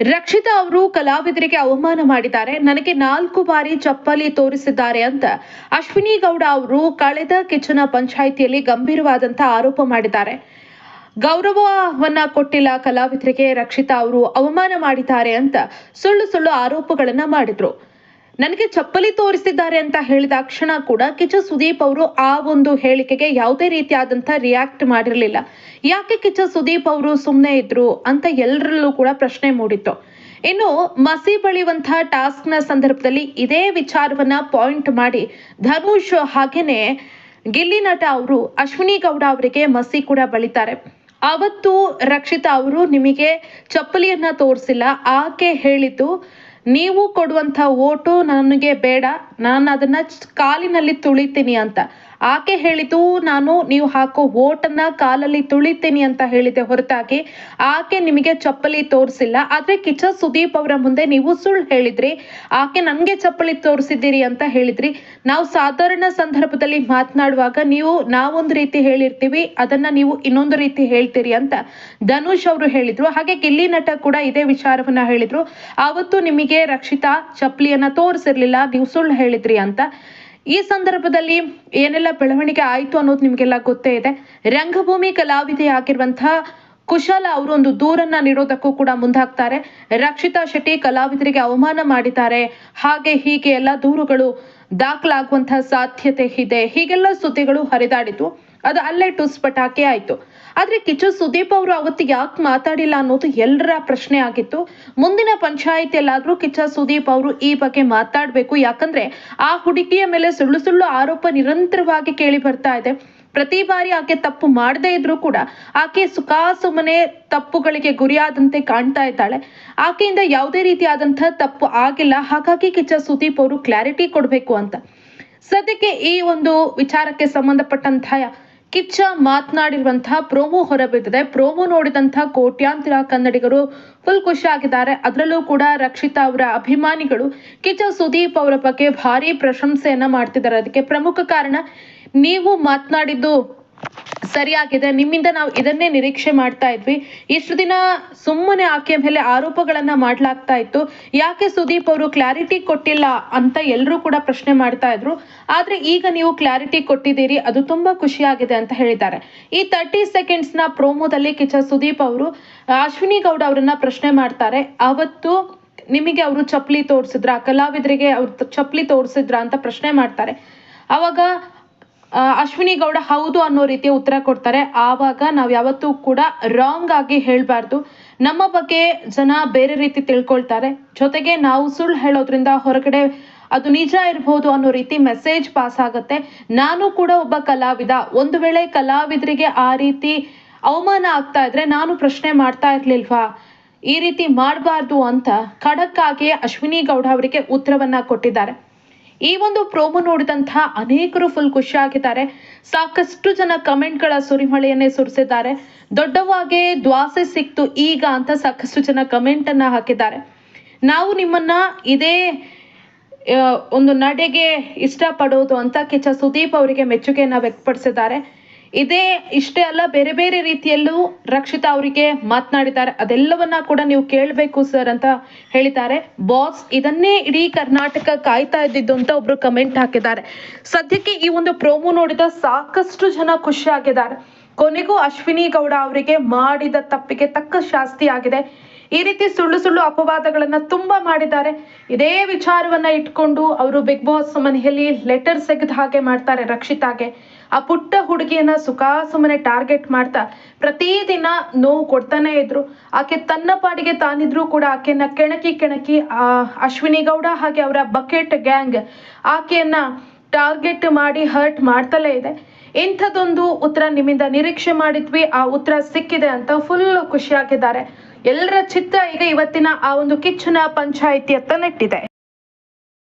ರಕ್ಷಿತಾ ಅವರು ಕಲಾವಿದರಿಗೆ ಅವಮಾನ ಮಾಡಿದ್ದಾರೆ. ನನಗೆ ನಾಲ್ಕು ಬಾರಿ ಚಪ್ಪಲಿ ತೋರಿಸಿದ್ದಾರೆ ಅಂತ ಅಶ್ವಿನಿ ಗೌಡ ಅವರು ಕಳೆದ ಕಿಚನ ಪಂಚಾಯಿತಿಯಲ್ಲಿ ಗಂಭೀರವಾದಂತಹ ಆರೋಪ ಮಾಡಿದ್ದಾರೆ. ಗೌರವವನ್ನ ಕೊಟ್ಟಿಲ್ಲ ಕಲಾವಿದರಿಗೆ ರಕ್ಷಿತಾ ಅವರು ಅವಮಾನ ಮಾಡಿದ್ದಾರೆ ಅಂತ ಸುಳ್ಳು ಸುಳ್ಳು ಆರೋಪಗಳನ್ನ ಮಾಡಿದ್ರು. ನನಗೆ ಚಪ್ಪಲಿ ತೋರಿಸಿದ್ದಾರೆ ಅಂತ ಹೇಳಿದ ಕ್ಷಣ ಕೂಡ ಕಿಚ್ಚ ಸುದೀಪ್ ಅವರು ಆ ಒಂದು ಹೇಳಿಕೆಗೆ ಯಾವುದೇ ರೀತಿಯಾದಂತ ರಿಯಾಕ್ಟ್ ಮಾಡಿರಲಿಲ್ಲ. ಯಾಕೆ ಕಿಚ ಸುದೀಪ್ ಅವರು ಸುಮ್ಮನೆ ಇದ್ರು ಅಂತ ಎಲ್ಲರಲ್ಲೂ ಕೂಡ ಪ್ರಶ್ನೆ ಮೂಡಿತ್ತು. ಇನ್ನು ಮಸಿ ಬಳಿಯುವಂತಹ ಟಾಸ್ಕ್ನ ಸಂದರ್ಭದಲ್ಲಿ ಇದೇ ವಿಚಾರವನ್ನ ಪಾಯಿಂಟ್ ಮಾಡಿ ಧನುಷ್ ಹಾಗೇನೆ ಗಿಲ್ಲಿ ನಟ ಅವರು ಅಶ್ವಿನಿ ಗೌಡ ಅವರಿಗೆ ಮಸಿ ಕೂಡ ಬಳಿತಾರೆ. ಅವತ್ತು ರಕ್ಷಿತಾ ಅವರು ನಿಮಗೆ ಚಪ್ಪಲಿಯನ್ನ ತೋರಿಸಿಲ್ಲ, ಆಕೆ ಹೇಳಿದ್ದು ನೀವು ಕೊಡುವಂಥ ವೋಟು ನನಗೆ ಬೇಡ. ನಾನು ಅದನ್ನ ಕಾಲಿನಲ್ಲಿ ತುಳಿತೀನಿ ಅಂತ. ಆಕೆ ಹೇಳಿತು, ನಾನು ನೀವು ಹಾಕೋ ಓಟನ್ನ ಕಾಲಲ್ಲಿ ತುಳಿತೀನಿ ಅಂತ ಹೇಳಿದೆ ಹೊರತಾಗಿ. ಆಕೆ ನಿಮಗೆ ಚಪ್ಪಲಿ ತೋರಿಸಿಲ್ಲ. ಆದ್ರೆ ಕಿಚ್ಚ ಸುದೀಪ್ ಅವರ ಮುಂದೆ ನೀವು ಸುಳ್ಳು ಹೇಳಿದ್ರಿ. ಆಕೆ ನನಗೆ ಚಪ್ಪಲಿ ತೋರಿಸಿದ್ದೀರಿ ಅಂತ ಹೇಳಿದ್ರಿ. ನಾವು ಸಾಧಾರಣ ಸಂದರ್ಭದಲ್ಲಿ ಮಾತನಾಡುವಾಗ ನೀವು, ನಾವೊಂದು ರೀತಿ ಹೇಳಿರ್ತೀವಿ, ಅದನ್ನ ನೀವು ಇನ್ನೊಂದು ರೀತಿ ಹೇಳ್ತೀರಿ ಅಂತ ಧನುಷ್ ಅವರು ಹೇಳಿದ್ರು. ಹಾಗೆ ಗಿಲ್ಲಿ ನಟ ಕೂಡ ಇದೇ ವಿಚಾರವನ್ನ ಹೇಳಿದ್ರು. ಆವತ್ತು ನಿಮಗೆ ರಕ್ಷಿತಾ ಚಪ್ಪಲಿಯನ್ನ ತೋರಿಸಿರ್ಲಿಲ್ಲ, ನೀವು ಸುಳ್ಳು ಹೇಳಿದ್ರಿ ಅಂತ. ಈ ಸಂದರ್ಭದಲ್ಲಿ ಏನೆಲ್ಲ ಬೆಳವಣಿಗೆ ಆಯ್ತು ಅನ್ನೋದು ನಿಮಗೆಲ್ಲ ಗೊತ್ತೇ ಇದೆ. ರಂಗಭೂಮಿ ಕಲಾವಿದೆ ಆಗಿರುವಂತಹ ಕುಶಾಲ ಅವರು ಒಂದು ದೂರನ್ನ ನೀಡೋದಕ್ಕೂ ಕೂಡ ಮುಂದಾಗ್ತಾರೆ. ರಕ್ಷಿತಾ ಶೆಟ್ಟಿ ಕಲಾವಿದರಿಗೆ ಅವಮಾನ ಮಾಡಿದ್ದಾರೆ. ಹಾಗೆ ಹೀಗೆ ಎಲ್ಲ ದೂರುಗಳು ದಾಖಲಾಗುವಂತಹ ಸಾಧ್ಯತೆ ಇದೆ. ಹೀಗೆಲ್ಲ ಸುದ್ದಿಗಳು ಹರಿದಾಡಿತು. ಅದು ಅಲ್ಲೇ ಟುಸ್ ಪಟಾಕಿ ಆಯ್ತು. ಆದ್ರೆ ಕಿಚ್ಚು ಸುದೀಪ್ ಅವರು ಅವತ್ತು ಯಾಕೆ ಮಾತಾಡಿಲ್ಲ ಅನ್ನೋದು ಎಲ್ಲರ ಪ್ರಶ್ನೆ ಆಗಿತ್ತು. ಮುಂದಿನ ಪಂಚಾಯಿತಿಯಲ್ಲಾದರೂ ಕಿಚ್ಚ ಸುದೀಪ್ ಅವರು ಈ ಬಗ್ಗೆ ಮಾತಾಡ್ಬೇಕು. ಯಾಕಂದ್ರೆ ಆ ಹುಡುಗಿಯ ಮೇಲೆ ಸುಳ್ಳು ಸುಳ್ಳು ಆರೋಪ ನಿರಂತರವಾಗಿ ಕೇಳಿ ಬರ್ತಾ ಇದೆ. ಪ್ರತಿ ಬಾರಿ ಆಕೆ ತಪ್ಪು ಮಾಡದೇ ಇದ್ರೂ ಕೂಡ ಆಕೆ ಸುಖಾಸುಮನೆ ತಪ್ಪುಗಳಿಗೆ ಗುರಿಯಾದಂತೆ ಕಾಣ್ತಾ ಇದ್ದಾಳೆ. ಆಕೆಯಿಂದ ಯಾವುದೇ ರೀತಿಯಾದಂತಹ ತಪ್ಪು ಆಗಿಲ್ಲ. ಹಾಗಾಗಿ ಕಿಚ್ಚ ಸುದೀಪ್ ಅವರು ಕ್ಲಾರಿಟಿ ಕೊಡಬೇಕು ಅಂತ. ಸದ್ಯಕ್ಕೆ ಈ ಒಂದು ವಿಚಾರಕ್ಕೆ ಸಂಬಂಧಪಟ್ಟಂತಹ ಕಿಚ್ಚ ಮಾತನಾಡಿರುವಂತಹ ಪ್ರೋಮೋ ಹೊರಬಿದ್ದಿದೆ. ಪ್ರೋಮೋ ನೋಡಿದಂತಹ ಕೋಟ್ಯಾಂತರ ಕನ್ನಡಿಗರು ಫುಲ್ ಖುಷಿಯಾಗಿದ್ದಾರೆ ಅದರಲ್ಲೂ ಕೂಡ ರಕ್ಷಿತಾ ಅವರ ಅಭಿಮಾನಿಗಳು ಕಿಚ್ಚ ಸುದೀಪ್ ಅವರ ಬಗ್ಗೆ ಭಾರಿ ಪ್ರಶಂಸೆಯನ್ನ ಮಾಡ್ತಿದ್ದಾರೆ. ಅದಕ್ಕೆ ಪ್ರಮುಖ ಕಾರಣ, ನೀವು ಮಾತನಾಡಿದ್ದು ಸರಿಯಾಗಿದೆ. ನಿಮ್ಮಿಂದ ನಾವು ಇದನ್ನೇ ನಿರೀಕ್ಷೆ ಮಾಡ್ತಾ ಇದ್ವಿ. ಇಷ್ಟು ದಿನ ಸುಮ್ಮನೆ ಆಕೆ ಮೇಲೆ ಆರೋಪಗಳನ್ನ ಮಾಡ್ಲಾಗ್ತಾ ಇತ್ತು. ಯಾಕೆ ಸುದೀಪ್ ಅವರು ಕ್ಲಾರಿಟಿ ಕೊಟ್ಟಿಲ್ಲ ಅಂತ ಎಲ್ಲರೂ ಕೂಡ ಪ್ರಶ್ನೆ ಮಾಡ್ತಾ ಇದ್ರು. ಆದ್ರೆ ಈಗ ನೀವು ಕ್ಲಾರಿಟಿ ಕೊಟ್ಟಿದ್ದೀರಿ, ಅದು ತುಂಬಾ ಖುಷಿಯಾಗಿದೆ ಅಂತ ಹೇಳಿದ್ದಾರೆ. ಈ ತರ್ಟಿ ಸೆಕೆಂಡ್ಸ್ನ ಪ್ರೋಮೋದಲ್ಲಿ ಕಿಚ್ಚ ಸುದೀಪ್ ಅವರು, ಅಶ್ವಿನಿ ಗೌಡ ಅವರನ್ನ ಪ್ರಶ್ನೆ ಮಾಡ್ತಾರೆ. ಅವತ್ತು ನಿಮಗೆ ಅವರು ಚಪ್ಪಲಿ ತೋರಿಸಿದ್ರ? ಕಲಾವಿದರಿಗೆ ಅವ್ರು ಚಪ್ಪಲಿ ತೋರಿಸಿದ್ರ ಅಂತ ಪ್ರಶ್ನೆ ಮಾಡ್ತಾರೆ. ಅವಾಗ ಅಶ್ವಿನಿ ಗೌಡ ಹೌದು ಅನ್ನೋ ರೀತಿಯ ಉತ್ತರ ಕೊಡ್ತಾರೆ. ಆವಾಗ ನಾವು ಯಾವತ್ತೂ ಕೂಡ ರಾಂಗ್ ಆಗಿ ಹೇಳ್ಬಾರ್ದು. ನಮ್ಮ ಬಗ್ಗೆ ಜನ ಬೇರೆ ರೀತಿ ತಿಳ್ಕೊಳ್ತಾರೆ. ಜೊತೆಗೆ ನಾವು ಸುಳ್ಳು ಹೇಳೋದ್ರಿಂದ ಹೊರಗಡೆ ಅದು ನಿಜ ಇರಬಹುದು ಅನ್ನೋ ರೀತಿ ಮೆಸೇಜ್ ಪಾಸ್ ಆಗುತ್ತೆ. ನಾನು ಕೂಡ ಒಬ್ಬ ಕಲಾವಿದ. ಒಂದು ವೇಳೆ ಕಲಾವಿದರಿಗೆ ಆ ರೀತಿ ಅವಮಾನ ಆಗ್ತಾ ಇದ್ರೆ ನಾನು ಪ್ರಶ್ನೆ ಮಾಡ್ತಾ ಇರ್ಲಿಲ್ವಾ? ಈ ರೀತಿ ಮಾಡಬಾರ್ದು ಅಂತ ಖಡಕ್ ಆಗಿ ಅಶ್ವಿನಿ ಗೌಡ ಅವರಿಗೆ ಉತ್ತರವನ್ನ ಕೊಟ್ಟಿದ್ದಾರೆ. ಈ ಒಂದು ಪ್ರೋಮೋ ನೋಡಿದಂತಹ ಅನೇಕರು ಫುಲ್ ಖುಷಿಯಾಗಿದ್ದಾರೆ ಸಾಕಷ್ಟು ಜನ ಕಮೆಂಟ್ಗಳ ಸುರಿಮಳೆಯನ್ನೇ ಸುರಿಸಿದ್ದಾರೆ. ದೊಡ್ಡವಾಗೆ ದ್ವಾಸೆ ಸಿಕ್ತು ಈಗ ಅಂತ ಸಾಕಷ್ಟು ಜನ ಕಮೆಂಟ್ ಅನ್ನ ಹಾಕಿದ್ದಾರೆ. ನಾವು ನಿಮ್ಮನ್ನ ಇದೇ ಒಂದು ನಡೆಗೆ ಇಷ್ಟಪಡೋದು ಅಂತ ಕಿಚ್ಚ ಸುದೀಪ್ ಅವರಿಗೆ ಮೆಚ್ಚುಗೆಯನ್ನ ವ್ಯಕ್ತಪಡಿಸಿದ್ದಾರೆ. ಇದೇ ಇಷ್ಟೇ ಅಲ್ಲ, ಬೇರೆ ಬೇರೆ ರೀತಿಯಲ್ಲೂ ರಕ್ಷಿತಾ ಅವರಿಗೆ ಮಾತನಾಡಿದ್ದಾರೆ. ಅದೆಲ್ಲವನ್ನ ಕೂಡ ನೀವು ಕೇಳಬೇಕು ಸರ್ ಅಂತ ಹೇಳಿದ್ದಾರೆ. ಬಾಸ್, ಇದನ್ನೇ ಇಡೀ ಕರ್ನಾಟಕ ಕಾಯ್ತಾ ಇದ್ದಿದ್ದು ಅಂತ ಒಬ್ರು ಕಮೆಂಟ್ ಹಾಕಿದ್ದಾರೆ. ಸದ್ಯಕ್ಕೆ ಈ ಒಂದು ಪ್ರೋಮೋ ನೋಡಿದ ಸಾಕಷ್ಟು ಜನ ಖುಷಿಯಾಗಿದ್ದಾರೆ ಕೊನೆಗೂ ಅಶ್ವಿನಿ ಗೌಡ ಅವರಿಗೆ ಮಾಡಿದ ತಪ್ಪಿಗೆ ತಕ್ಕ ಶಾಸ್ತಿ ಆಗಿದೆ. ಈ ರೀತಿ ಸುಳ್ಳು ಸುಳ್ಳು ಅಪವಾದಗಳನ್ನ ತುಂಬಾ ಮಾಡಿದ್ದಾರೆ. ಇದೇ ವಿಚಾರವನ್ನ ಇಟ್ಕೊಂಡು ಅವರು ಬಿಗ್ ಬಾಸ್ ಮನೆಯಲ್ಲಿ ಲೆಟರ್ ತೆಗೆದ ಹಾಗೆ ಮಾಡ್ತಾರೆ ರಕ್ಷಿತಾಗೆ. ಆ ಪುಟ್ಟ ಹುಡುಗಿಯನ್ನ ಸುಖಾಸುಮ್ಮನೆ ಟಾರ್ಗೆಟ್ ಮಾಡ್ತಾ ಪ್ರತಿದಿನ ನೋವು ಕೊಡ್ತಾನೆ ಇದ್ರು. ಆಕೆ ತನ್ನ ಪಾಡಿಗೆ ತಾನಿದ್ರು ಕೂಡ ಆಕೆಯನ್ನ ಕೆಣಕಿ ಕೆಣಕಿ, ಆ, ಅಶ್ವಿನಿ ಗೌಡ ಹಾಗೆ ಅವರ ಬಕೆಟ್ ಗ್ಯಾಂಗ್ ಆಕೆಯನ್ನ ಟಾರ್ಗೆಟ್ ಮಾಡಿ ಹರ್ಟ್ ಮಾಡ್ತಲೇ ಇದೆ. ಇಂಥದ್ದೊಂದು ಉತ್ತರ ನಿಮ್ಮಿಂದ ನಿರೀಕ್ಷೆ ಮಾಡಿದ್ವಿ. ಆ ಉತ್ತರ ಸಿಕ್ಕಿದೆ ಅಂತ ಫುಲ್ ಖುಷಿಯಾಗಿದ್ದಾರೆ ಎಲ್ಲರ ಚಿತ್ತ ಈಗ ಇವತ್ತಿನ ಆ ಒಂದು ಕಿಚ್ಚನ ಪಂಚಾಯಿತಿಯತ್ತ ನೆಟ್ಟಿದೆ